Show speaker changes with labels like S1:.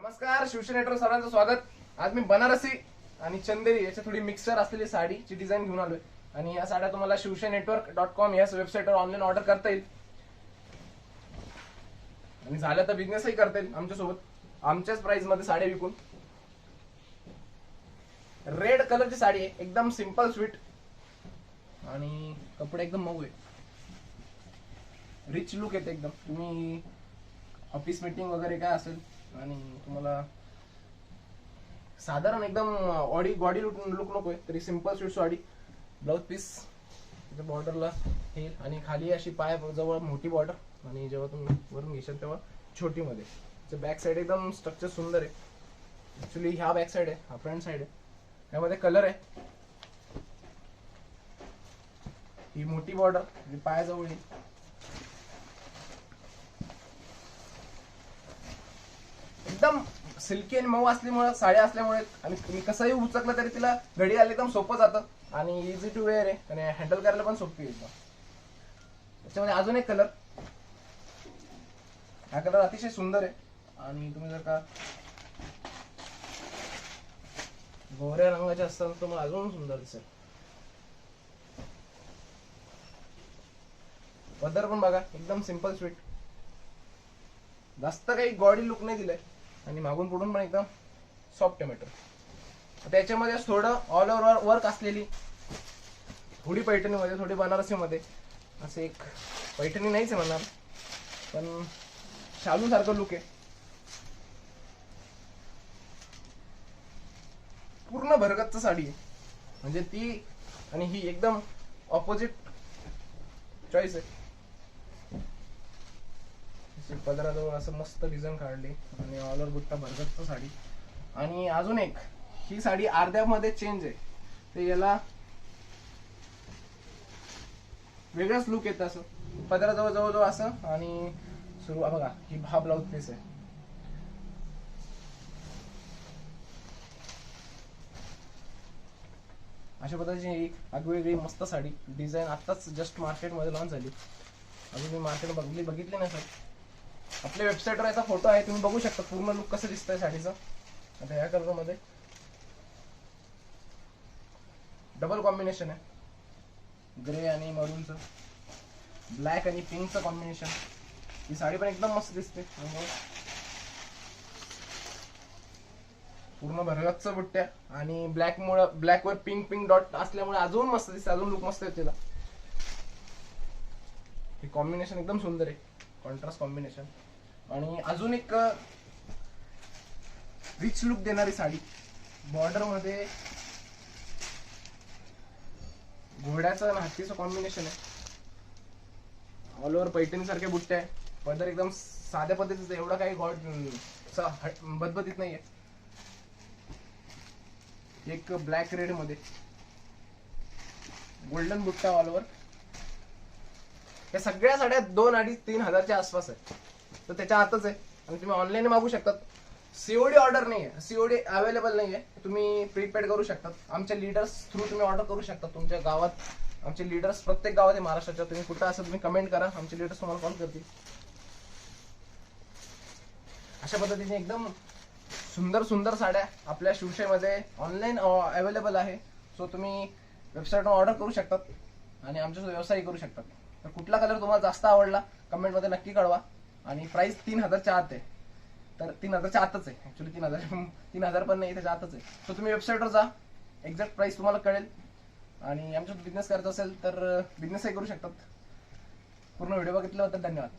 S1: नमस्कार शिवसेनेटर सरांचं स्वागत. आज मी बनारसी आणि चंदेरी याची थोडी मिक्सर असलेली साडीची डिझाईन घेऊन आलोय. आणि या साड्या तुम्हाला शिवसेना नेटवर्क डॉट कॉम या वेबसाईटवर ऑनलाईन ऑर्डर करता येईल. आणि झालं तर बिझनेसही करता येईल आमच्यासोबत. आमच्याच प्राइसमध्ये साड्या विकून. रेड कलरची साडी आहे एकदम सिंपल स्वीट आणि कपडे एकदम मऊ आहे रिच लुक येते एकदम. तुम्ही ऑफिस मीटिंग वगैरे काय असेल आणि तुम्हाला साधारण एकदम ऑडी बॉडी लुक लुक नकोय तरी simple sweet sari blouse piece बॉर्डरला हे आणि खाली अशी पाय जवळ मोठी बॉर्डर आणि जेव्हा तुम्ही वरून घेशाल तेव्हा छोटी मध्ये बॅक साईड एकदम स्ट्रक्चर सुंदर आहे. ऍक्च्युली ह्या बॅक साईड आहे हा फ्रंट साईड आहे. यामध्ये कलर आहे. ही मोठी बॉर्डर पायाजवळ येईल. एकदम सिल्की आणि मऊ असल्यामुळे साड्या असल्यामुळे आणि तुम्ही कसंही उचकलं तरी तिला घडी आली एकदम सोपं जातं. आणि इझी टू वेअर आहे आणि हँडल करायला पण सोपी आहे एकदम. त्याच्यामध्ये अजून एक कलर हा कलर अतिशय सुंदर आहे. आणि तुम्ही जर का गोऱ्या रंगाचे असतात तर अजून सुंदर दिसेल. पदर पण बघा एकदम सिंपल स्वीट जास्त काही गॉडी लुक नाही दिलंय. आणि मागून पुढून पण एकदम सॉफ्ट टोमॅटो त्याच्यामध्ये थोडं ऑल ओव्हर वर्क असलेली. थोडी पैठणीमध्ये थोडी बनारसीमध्ये. असं एक पैठणी नाहीच आहे म्हणणार. पण शालूसारखं लुक आहे. पूर्ण भरगतच साडी आहे. म्हणजे ती आणि ही एकदम ऑपोजिट चॉईस आहे. अशी पदराजवळ असं मस्त डिझाईन काढली आणि ऑल ओव्हर बुट्टा भरगतच साडी. आणि अजून एक ही साडी अर्ध्यामध्ये चेंज आहे. ते याला वेगळाच लुक येतं असं. पदराजवळ जवळजवळ असं आणि सुरू बघा ही हा ब्लाऊज पीस आहे. अशा पद्धतीची ही आगवेगळी मस्त साडी. डिझाईन आत्ताच जस्ट मार्केटमध्ये लॉन्च झाली. अजून मी मार्केट बघली बघितली नाही सर आपल्या वेबसाईटवर याचा फोटो आहे तुम्ही बघू शकता पूर्ण लुक कसं दिसतंय साडीचं. आता या कलरमध्ये. डबल कॉम्बिनेशन आहे. ग्रे आणि मरूनचं ब्लॅक आणि पिंकचं कॉम्बिनेशन ही साडी पण एकदम मस्त दिसते. म्हणजे पूर्ण भरगतचं बुट्ट्या आणि ब्लॅक मुळे ब्लॅक वर पिंक पिंक डॉट असल्यामुळे अजून मस्त दिसते अजून लुक मस्त येते तिला. हे कॉम्बिनेशन एकदम सुंदर आहे. कॉन्ट्रास्ट कॉम्बिनेशन आणि अजून एक रिच लुक देणारी साडी. बॉर्डरमध्ये घोड्याचं आणि हत्तीचं कॉम्बिनेशन आहे. ऑल ओव्हर पैठणीसारखे बुट्टे आहे. पदर एकदम साध्या पद्धतीचं एवढं काही गॉड बदबदीत नाहीये. एक ब्लॅक रेडमध्ये. गोल्डन बुट्टा ऑल ओव्हर या सगळ्या साड्या दोन अडीच तीन हजारच्या आसपास आहे तर त्याच्या आतच आहे. आणि तुम्ही ऑनलाईन मागू शकतात. सीओडी ऑर्डर नाही आहे सीओडी अवेलेबल नाही आहे तुम्ही प्रीपेड करू शकतात. आमच्या लिडर्स थ्रू तुम्ही ऑर्डर करू शकता तुमच्या गावात आमचे लिडर्स प्रत्येक गावात आहे महाराष्ट्राच्या तुम्ही कुठं असं तुम्ही कमेंट करा. आमचे लिडर्स तुम्हाला कॉल करतील. अशा पद्धतीने एकदम सुंदर सुंदर साड्या आपल्या शिवशाहीमध्ये ऑनलाईन अवेलेबल आहे. सो तुम्ही वेबसाईटवर ऑर्डर करू शकतात. आणि आमच्यासोबत व्यवसाय करू शकतात. तर कुठला कलर तुम्हाला जास्त आवडला कमेंटमध्ये नक्की कळवा. आणि प्राईस तीन हजारच्या आत आहे. तर तीन हजारच्या आतच आहे. ऍक्च्युली तीन हजार तीन हजार पण नाही त्याच्या आतच आहे. तर तुम्ही वेबसाईटवर जा. एक्झॅक्ट प्राईस तुम्हाला कळेल. आणि आमच्या बिझनेस करायचा असेल तर बिझनेसही करू शकतात. पूर्ण व्हिडिओ बघितल्याबद्दल धन्यवाद.